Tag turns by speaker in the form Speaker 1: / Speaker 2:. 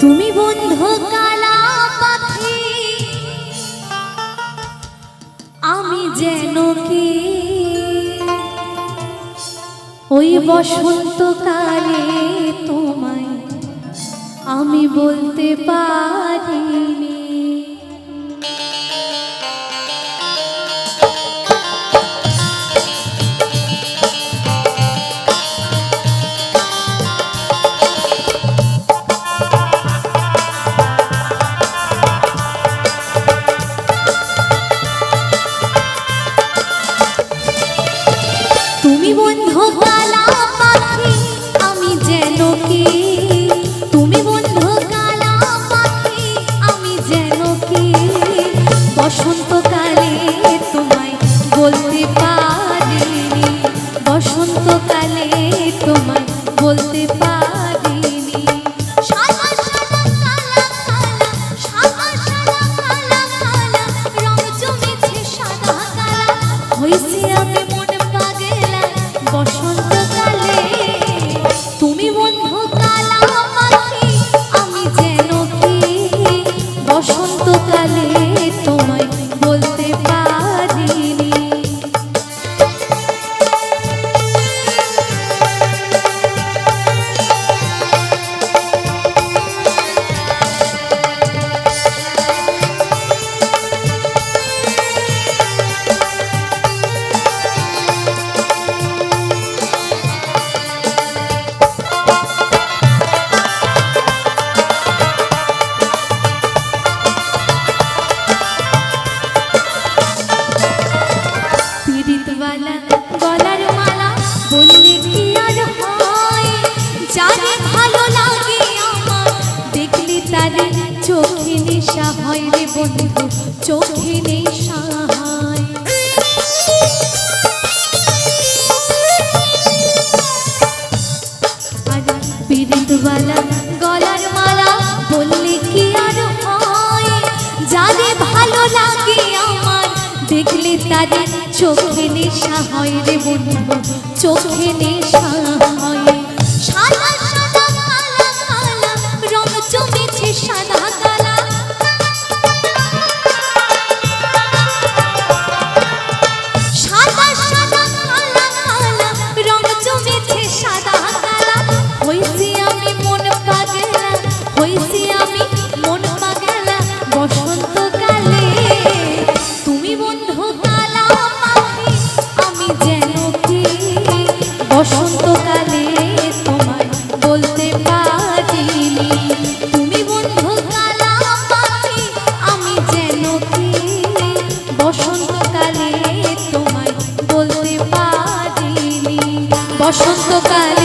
Speaker 1: তুমি বন্ধু কালা পাখি আমি যেন কি? ওই বসন্তকালে তোমায় আমি বলতে পারি ভোতালা পাখি চোখে নেশা হয় রে বন্ধু, চোখে নেশা হয়। গলার মালা বললে কি আর হয়? যাদের ভালো লাগে আমার, দেখলে তাদের চোখে নেশা হয় রে বন্ধু, চোখে নেশা হয়। সারা bye.